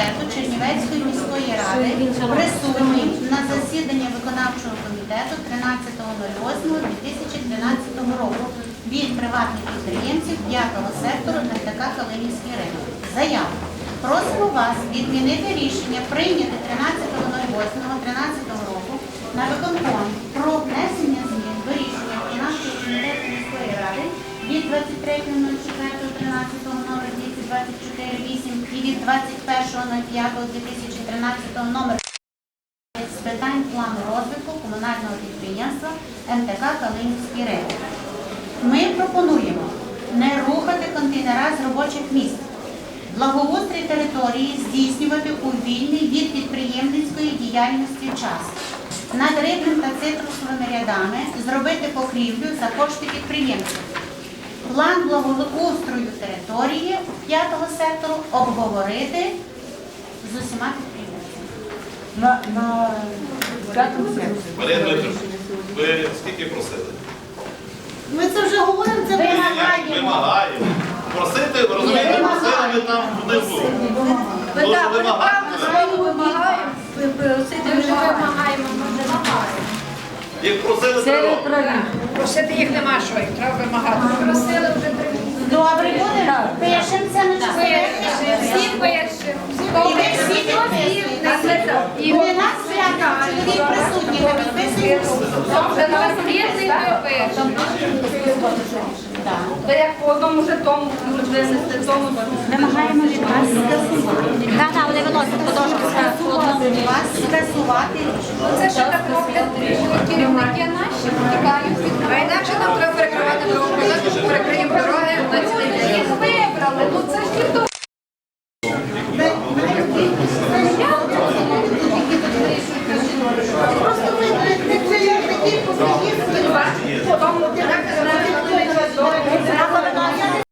комітету Чернівецької міської ради присутній на засіданні виконавчого комітету 13.08.2013 року від приватних підприємців 5 сектору НТК Калинівський ринок. Заяву. Просимо вас відмінити рішення прийняте 13.08.13 року на виконком про внесення змін до рішення виконавчого комітету міської ради від 23.04.13 номер 224.8 і від 21.05.2013 номер з питань плану розвитку комунального підприємства МТК Калинівський ринок. Ми пропонуємо не рухати контейнера з робочих місць, благоустрій території здійснювати у вільний від підприємницької діяльності час. Над рибним та цитрусовими рядами зробити покрівлю за кошти підприємців. План благоустрою території 5 сектору обговорити з усіма підприємцями. На, п'ятому секторі. Ви скільки просили? Ми це вже говоримо, це вимагаємо. Вимагаємо. Просити, розумієте, просили ви там були. Ви так, ви вимагаємо. Ви Як просили, Це треба. електронні. Просити їх нема що, їх треба вимагати. Просили вже три Добре, буде? Пишемося на чотири. Всі пишемо. І ви всі підписуєте. І нас п'ять чоловік присутні, ви підписуєте. Добре, на вас різний пишемо ви як по одному жетому можуть винести тому. Вимагаємо від вас скасувати. Так, так, вони виносять потрошки по вас скасувати. Це що так роблять керівники наші, тікають від А інакше нам треба перекривати дорогу, ми перекриємо дороги на. Їх вибрали, ну це ж ніхто. Просто ми не клієнти, які подають,